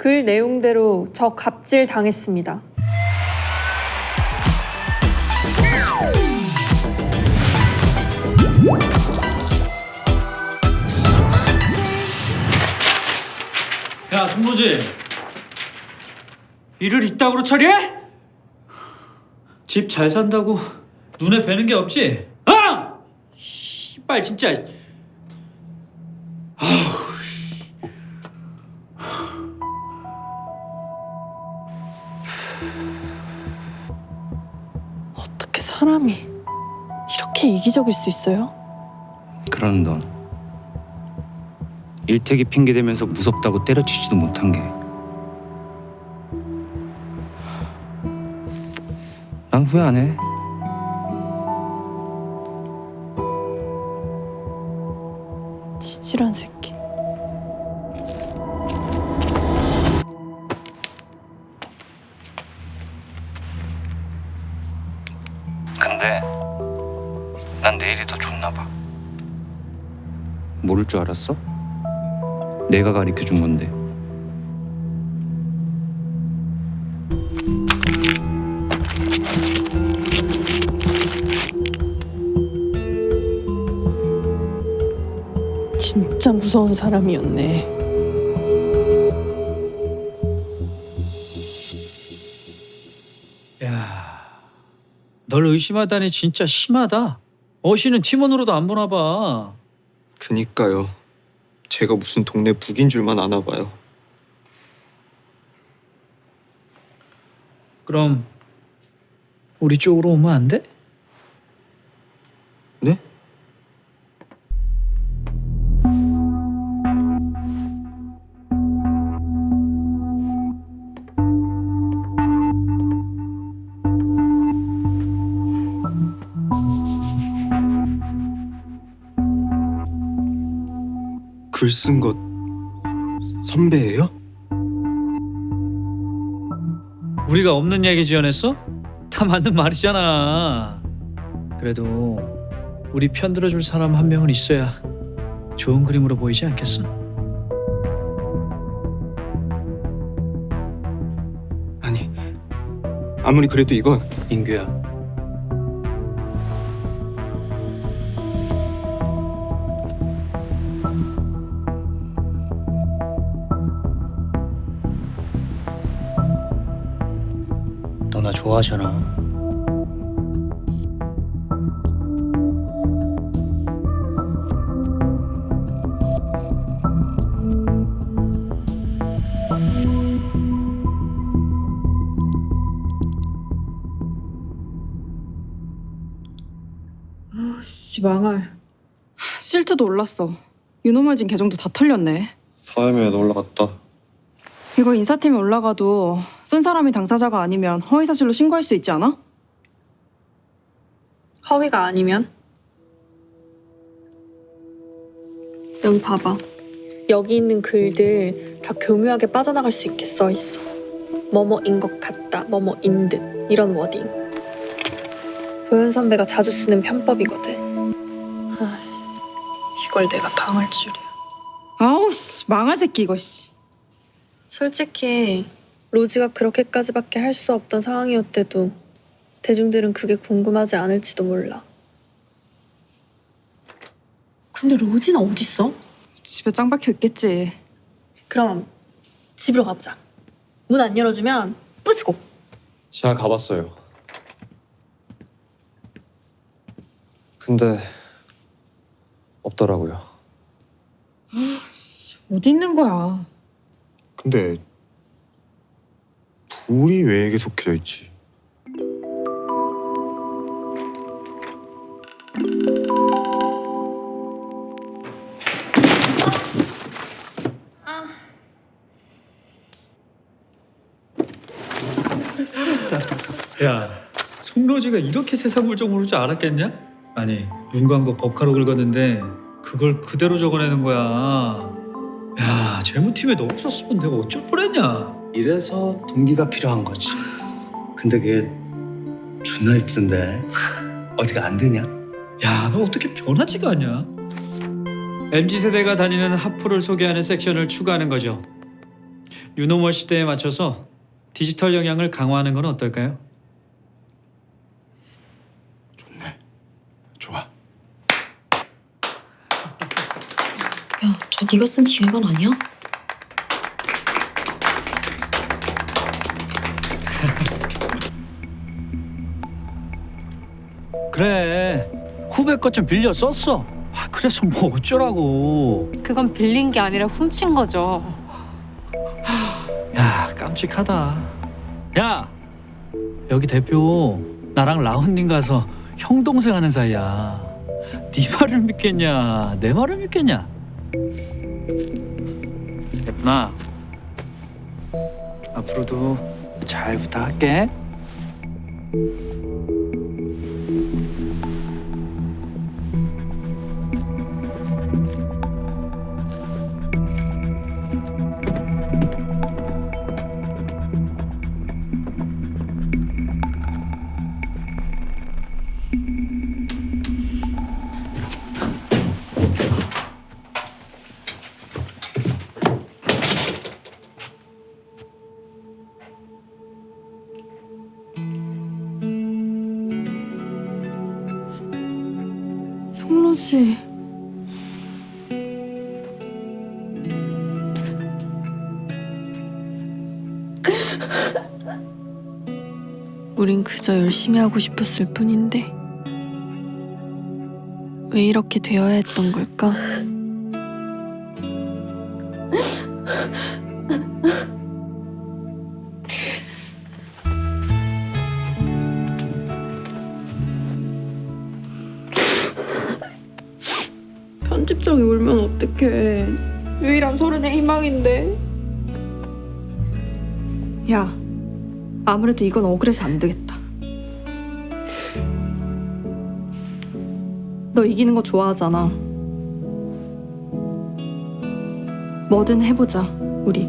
글 내용대로 저 갑질 당했습니다. 야 손보지 일을 이따구로 처리해? 집 잘 산다고 눈에 뵈는 게 없지? 아! 씨발 진짜 어떻 이기적일 수 있어요? 그러는 넌 일택이 핑계 대면서 무섭다고 때려치지도 못한 게. 난 후회 안 해. 지질한 새끼. 알았어? 내가 가르쳐 준 건데. 진짜 무서운 사람이었네. 야 널 의심하다니 진짜 심하다 어시는 팀원으로도 안 보나 봐 그니까요. 제가 무슨 동네 북인 줄만 아나 봐요. 그럼 우리 쪽으로 오면 안 돼? 글쓴것 선배예요? 우리가 없는 얘기 지어냈어? 다 맞는 말이잖아. 그래도 우리 편 들어줄 사람 한 명은 있어야 좋은 그림으로 보이지 않겠어? 아니 아무리 그래도 이건 인규야. 좋아하잖아. 씨 망할. 실트도 올랐어. 유노멀진 계정도 다 털렸네. 사회면에 올라갔다. 이거 인사팀에 올라가도 쓴 사람이 당사자가 아니면 허위 사실로 신고할 수 있지 않아? 허위가 아니면? 여기 봐봐. 여기 있는 글들 다 교묘하게 빠져나갈 수 있게 써 있어. 뭐뭐인 것 같다, 뭐뭐인 듯 이런 워딩. 도현 선배가 자주 쓰는 편법이거든. 아, 이걸 내가 당할 줄이야. 아우 씨 망할 새끼 이거 씨. 솔직히 로지가 그렇게까지밖에 할 수 없던 상황이었대도 대중들은 그게 궁금하지 않을지도 몰라. 근데 로지는 어딨어? 집에 짱 박혀 있겠지. 그럼 집으로 가보자. 문 안 열어주면 부수고. 제가 가봤어요. 근데 없더라고요. 어디 있는 거야? 근데 불이 왜 계속 켜져 있지? 야, 송로지가 이렇게 세상물정 모를 줄 알았겠냐? 아니, 윤 광고 법카로 긁었는데 그걸 그대로 적어내는 거야. 야, 재무팀에 너 없었으면 내가 어쩔 뻔했냐? 이래서 동기가 필요한 거지. 근데 그게 존나 이쁘던데 어디가 안 되냐? 야, 너 어떻게 변하지가 않냐? MZ 세대가 다니는 하프를 소개하는 섹션을 추가하는 거죠. 유노멀 시대에 맞춰서 디지털 영향을 강화하는 건 어떨까요? 야, 저 네가 쓴 기획안 아니야? 그래 후배 것 좀 빌려 썼어. 아, 그래서 뭐 어쩌라고. 그건 빌린 게 아니라 훔친 거죠. 야 깜찍하다. 야 여기 대표 나랑 라운딩 가서 형 동생 하는 사이야. 네 말을 믿겠냐? 내 말을 믿겠냐? 예쁘나 앞으로도 잘 부탁할게. 우린 그저 열심히 하고 싶었을 뿐인데 왜 이렇게 되어야 했던 걸까? 편집장이 울면 어떡해. 유일한 서른의 희망인데. 아무래도 이건 억울해서 안 되겠다. 너 이기는 거 좋아하잖아. 뭐든 해보자, 우리.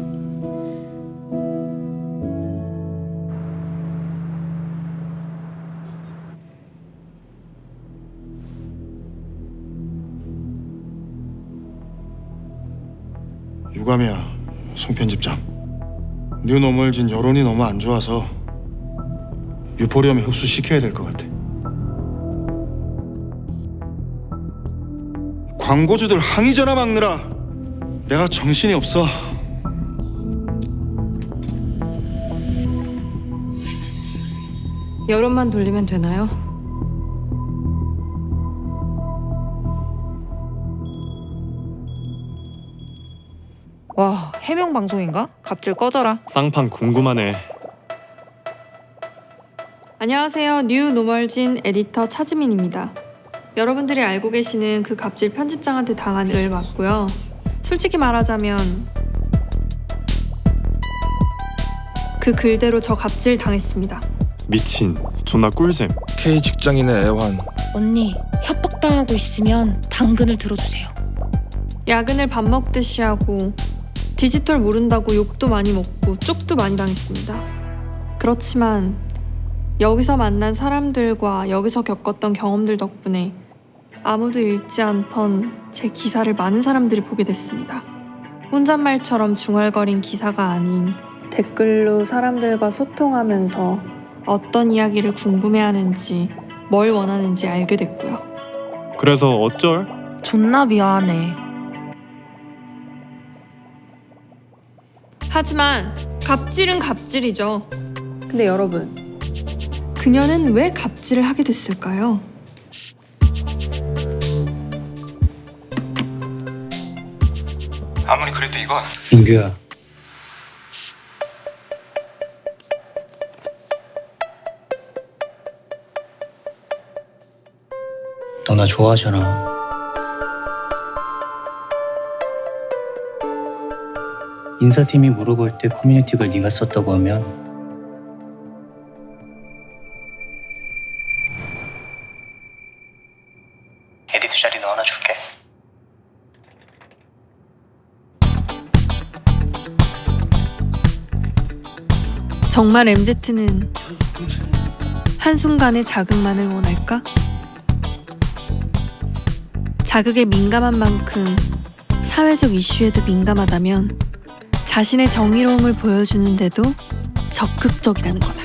유감이야, 송 편집장. 뉴노멀 진 여론이 너무 안 좋아서 유포리엄에 흡수시켜야 될 것 같아. 광고주들 항의 전화 막느라 내가 정신이 없어. 여론만 돌리면 되나요? 와 해명 방송인가? 갑질 꺼져라. 쌍판 궁금하네. 안녕하세요. 뉴 노멀진 에디터 차지민입니다. 여러분들이 알고 계시는 그 갑질 편집장한테 당한 을 맞고요. 솔직히 말하자면 그 글대로 저 갑질 당했습니다. 미친. 존나 꿀잼. K 직장인의 애환. 언니, 협박당하고 있으면 당근을 들어주세요. 야근을 밥 먹듯이 하고 디지털 모른다고 욕도 많이 먹고 쪽도 많이 당했습니다. 그렇지만 여기서 만난 사람들과 여기서 겪었던 경험들 덕분에 아무도 읽지 않던 제 기사를 많은 사람들이 보게 됐습니다. 혼잣말처럼 중얼거린 기사가 아닌 댓글로 사람들과 소통하면서 어떤 이야기를 궁금해하는지 뭘 원하는지 알게 됐고요. 그래서 어쩔? 존나 미안해. 하지만 갑질은 갑질이죠. 근데 여러분, 그녀는 왜 갑질을 하게 됐을까요? 아무리 그래도 이건 민규야. 너 나 좋아하잖아. 인사팀이 물어볼 때 커뮤니티 글 네가 썼다고 하면 에디터 자리 너 하나 줄게. 정말 MZ는 한순간의 자극만을 원할까? 자극에 민감한 만큼 사회적 이슈에도 민감하다면 자신의 정의로움을 보여주는데도 적극적이라는 거다.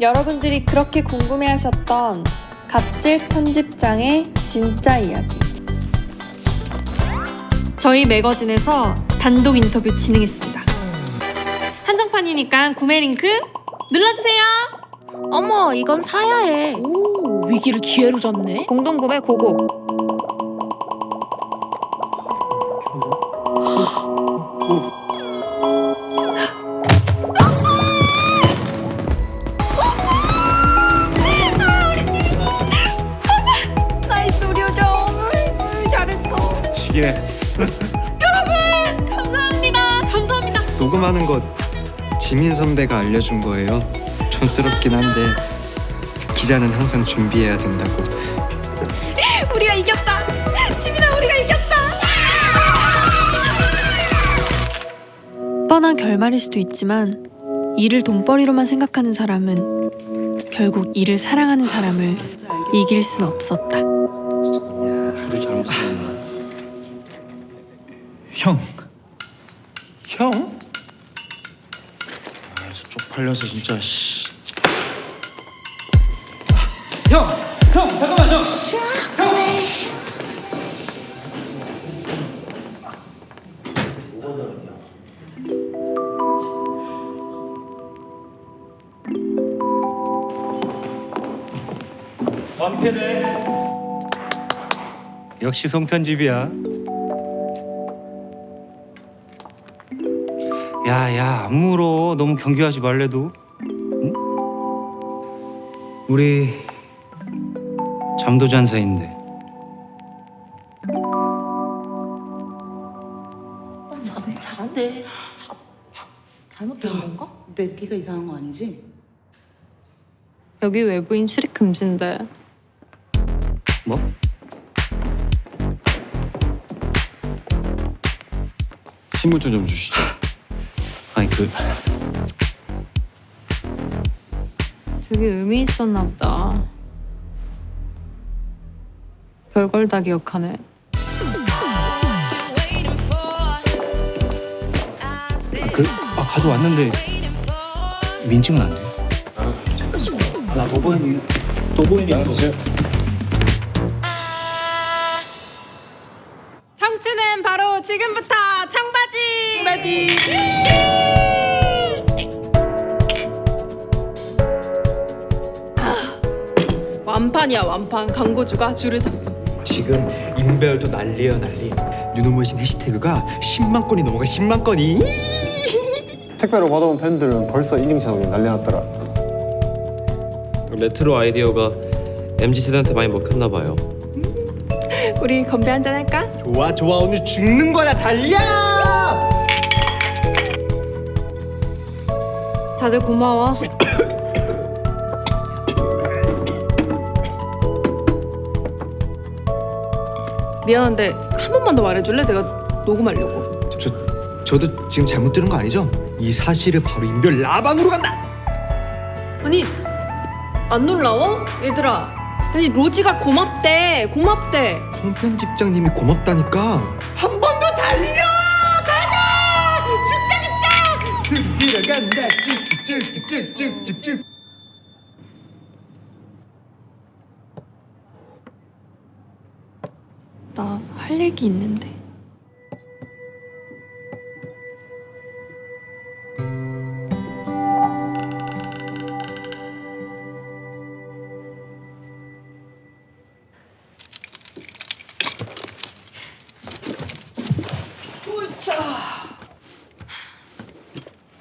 여러분들이 그렇게 궁금해하셨던 갑질 편집장의 진짜 이야기. 저희 매거진에서 단독 인터뷰 진행했습니다. 한정판이니까 구매 링크 눌러주세요. 어머, 이건 사야 해. 오, 위기를 기회로 잡네. 공동구매 고고. 선배가 알려준 거예요. 촌스럽긴 한데 기자는 항상 준비해야 된다고. 우리가 이겼다. 지민아 우리가 이겼다. 뻔한 결말일 수도 있지만 일을 돈벌이로만 생각하는 사람은 결국 일을 사랑하는 사람을 이길 순 없었다. 형 형? 쪽팔려서 진짜 씨. 형! 형! 잠깐만 형! 완패네 역시 송편집이야. 야야 안 물어. 너무 경계하지 말래도. 응? 우리 잠도 잔 사이인데. 잘 잘한데. 참. 잘못 들은 건가? 내 귀가 이상한 거 아니지? 여기 외부인 출입 금지인데 뭐? 신분증 좀 주시죠. 그 되게 의미 있었나 보다. 별걸 다 기억하네. 그, 아, 가져왔는데 민증은 안 돼. 나 도보인이 도보인이 주세요. 완판이야 완판 광고주가 줄을 섰어. 지금 인베어도 난리야 난리. 뉴노멀신 해시태그가 10만 건이 넘어가 10만 건이. 택배로 받아온 팬들은 벌써 인증샷이 난리 났더라. 레트로 아이디어가 MZ 세대한테 많이 먹혔나 봐요. 우리 건배 한잔 할까? 좋아 좋아 오늘 죽는 거야 달려. 다들 고마워. 미안한데 한 번만 더 말해줄래? 내가 녹음하려고. 저 저도 지금 잘못 들은 거 아니죠? 이 사실을 바로 인별 라방으로 간다. 아니 안 놀라워? 얘들아. 아니 로지가 고맙대. 고맙대. 송 편집장님이 고맙다니까. 한 번 더 달려 가자. 죽자 죽자. 숨기러 간다. 쭉쭉쭉쭉쭉쭉쭉. 나 할 얘기 있는데.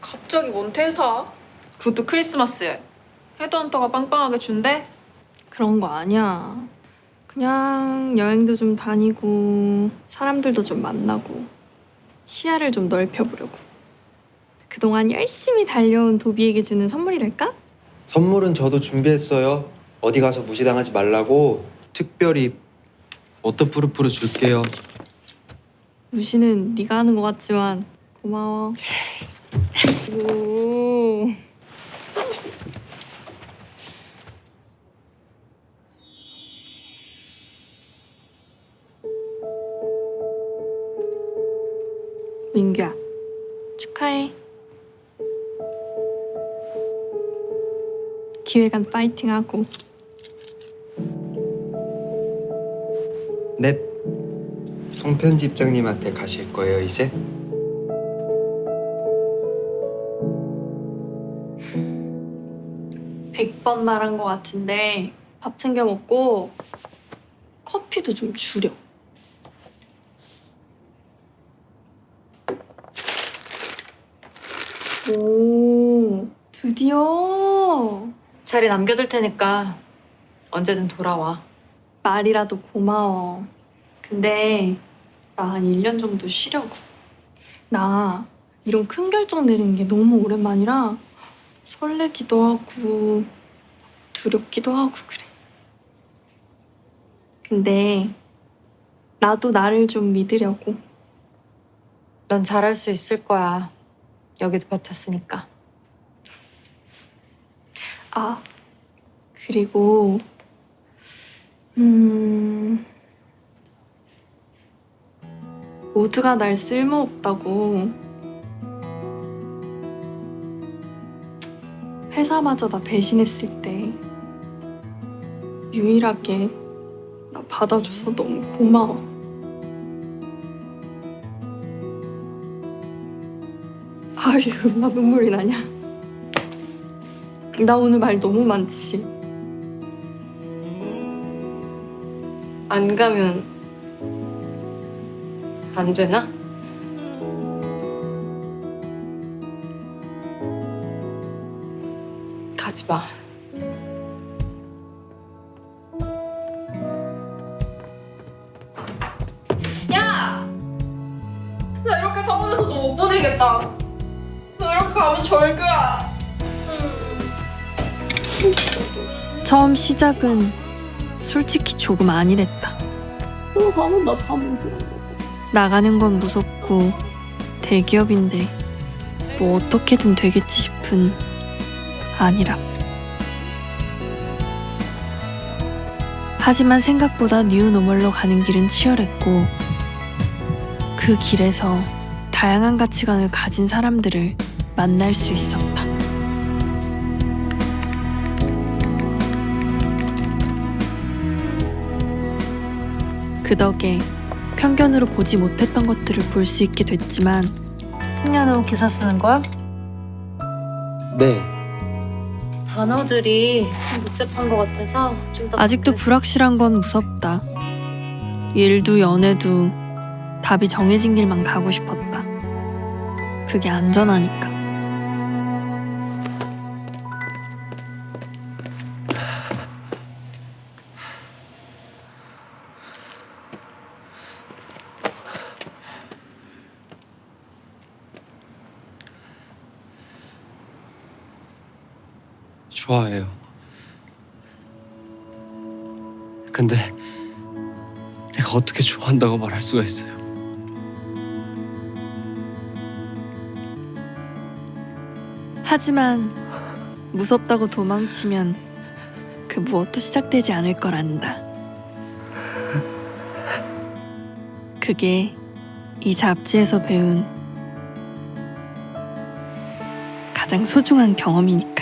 갑자기 뭔 퇴사? 그것도 크리스마스에. 헤드헌터가 빵빵하게 준대? 그런 거 아니야. 그냥 여행도 좀 다니고 사람들도 좀 만나고 시야를 좀 넓혀보려고. 그동안 열심히 달려온 도비에게 주는 선물이랄까? 선물은 저도 준비했어요. 어디 가서 무시당하지 말라고 특별히 워터프루프로 줄게요. 무시는 네가 하는 것 같지만 고마워. 오. 민규야, 축하해. 기획안 파이팅하고. 넵. 송 편집장님한테 가실 거예요 이제? 백 번 말한 것 같은데 밥 챙겨 먹고 커피도 좀 줄여. 오, 드디어 자리 남겨둘 테니까 언제든 돌아와. 말이라도 고마워. 근데 나 한 1년 정도 쉬려고. 나 이런 큰 결정 내리는 게 너무 오랜만이라 설레기도 하고 두렵기도 하고 그래. 근데 나도 나를 좀 믿으려고. 넌 잘할 수 있을 거야. 여기도 버텼으니까. 아, 그리고, 음, 모두가 날 쓸모없다고. 회사마저 나 배신했을 때, 유일하게 나 받아줘서 너무 고마워. 아유, 나 눈물이 나냐. 나 오늘 말 너무 많지. 안 가면 안 되나? 가지 마. 야! 나 이렇게 너못 보내겠다. 가면 절교야. 처음 시작은 솔직히 조금 아니랬다. 너 가면 나 돼. 나가는 건 무섭고 대기업인데 뭐 어떻게든 되겠지 싶은 아니라. 하지만 생각보다 뉴노멀로 가는 길은 치열했고 그 길에서 다양한 가치관을 가진 사람들을 만날 수 있었다. 그 덕에 편견으로 보지 못했던 것들을 볼 수 있게 됐지만 승려는 기사 쓰는 거야? 네. 단어들이 좀 복잡한 것 같아서 좀 더 아직도 불확실한 건 무섭다. 일도 연애도 답이 정해진 길만 가고 싶었다. 그게 안전하니까. 좋아해요. 근데 내가 어떻게 좋아한다고 말할 수가 있어요? 하지만 무섭다고 도망치면 그 무엇도 시작되지 않을 걸 안다. 그게 이 잡지에서 배운 가장 소중한 경험이니까.